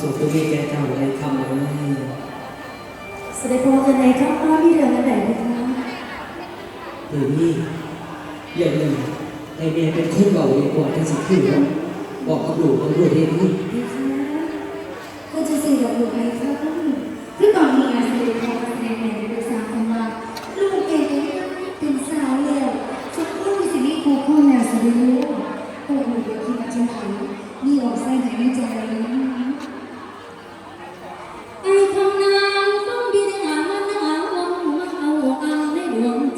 สุขที่แกทำอะไรทำอะไรแสดงว่ามกันไหนครั้งว่ามีเรื่องอะไรไหมคะหรือนี่อย่างหนึ่งไอเมียเป็นคนเบาดีกว่าที่สุดที่บอกกับหลูกของลูกเองนี่